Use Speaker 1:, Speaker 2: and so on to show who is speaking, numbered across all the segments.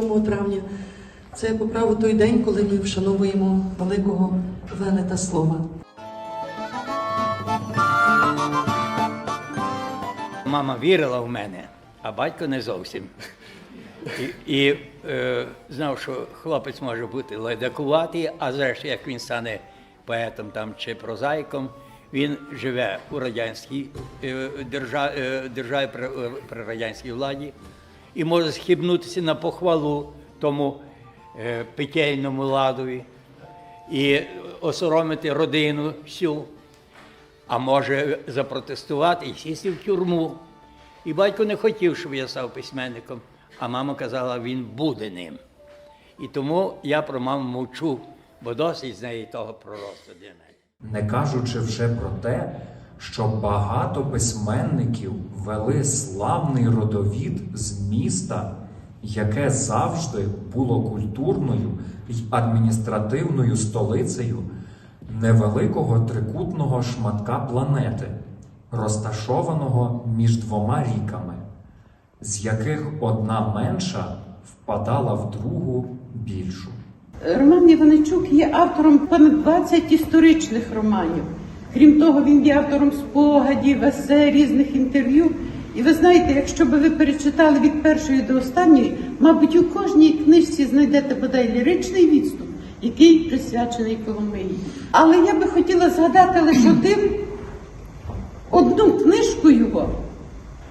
Speaker 1: 27 травня. Це по праву той день, коли ми вшановуємо великого Венета Слова.
Speaker 2: Мама вірила в мене, а батько не зовсім. І, і е, знав, що хлопець може бути ледакуватий, а зрештою, як він стане поетом там чи прозаїком, він живе у радянській е, державі, е, державі при, е, при радянській владі і може схибнутися на похвалу тому е, петельному ладові і осоромити родину всю а може запротестувати і сісти в тюрму. І батько не хотів, щоб я став письменником, а мама казала, він буде ним. І тому я про маму мовчу, бо досить з неї того пророцтва для мене.
Speaker 3: Не кажучи вже про те, що багато письменників вели славний родовід з міста, яке завжди було культурною й адміністративною столицею невеликого трикутного шматка планети, розташованого між двома ріками, з яких одна менша впадала в другу більшу.
Speaker 4: Роман Іваничук є автором понад 20 історичних романів. Крім того, він є автором спогадів, есе, різних інтерв'ю. І ви знаєте, якщо би ви перечитали від першої до останньої, мабуть, у кожній книжці знайдете бодай ліричний відступ, який присвячений Коломиї. Але я би хотіла згадати лише один, одну книжку його,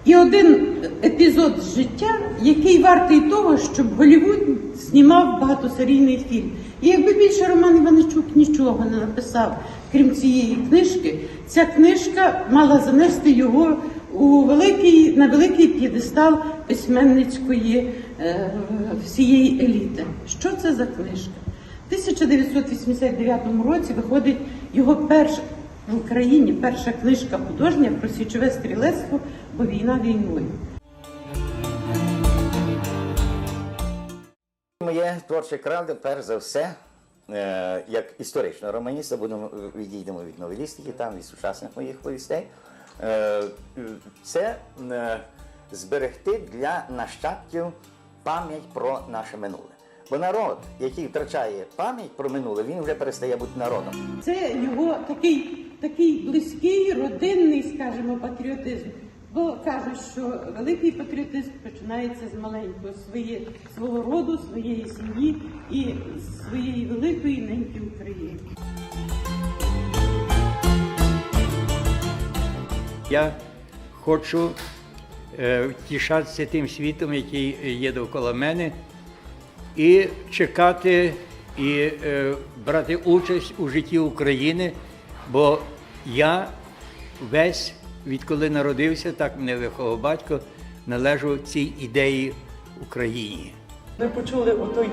Speaker 4: і один епізод з життя, який вартий того, щоб Голівуд знімав багатосерійний фільм. І якби більше Роман Іваничук нічого не написав, крім цієї книжки, ця книжка мала занести його у великий, на великий п'єдестал письменницької е, всієї еліти. Що це за книжка? В 1989 році виходить його перша в Україні перша книжка художня про січове стрілецтво, бо війна війною.
Speaker 5: Моє творче кравде, перш за все, як історичного романіста, будемо відійдемо від новелістики, там від сучасних моїх повістей. Е, Це е, зберегти для нащадків пам'ять про наше минуле. Бо народ, який втрачає пам'ять про минуле, він вже перестає бути народом.
Speaker 4: Це його такий, такий близький, родинний, скажімо, патріотизм. Бо кажуть, що великий патріотизм починається з маленького своє, свого роду, своєї сім'ї і своєї великої неньки України.
Speaker 2: Я хочу е, втішатися тим світом, який є довкола мене, і чекати і е, брати участь у житті України, бо я весь, відколи народився, так мене виховав батько, належу цій ідеї Україні.
Speaker 1: Ви почули отой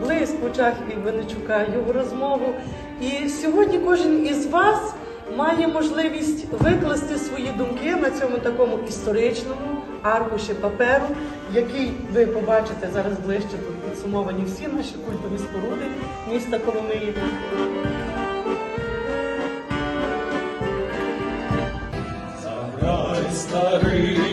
Speaker 1: блиск в очах Іваничука, його розмову. І сьогодні кожен із вас має можливість викласти свої думки на цьому такому історичному аркуші паперу, який ви побачите зараз ближче. Тут підсумовані всі наші культові споруди міста Коломиї.
Speaker 6: старий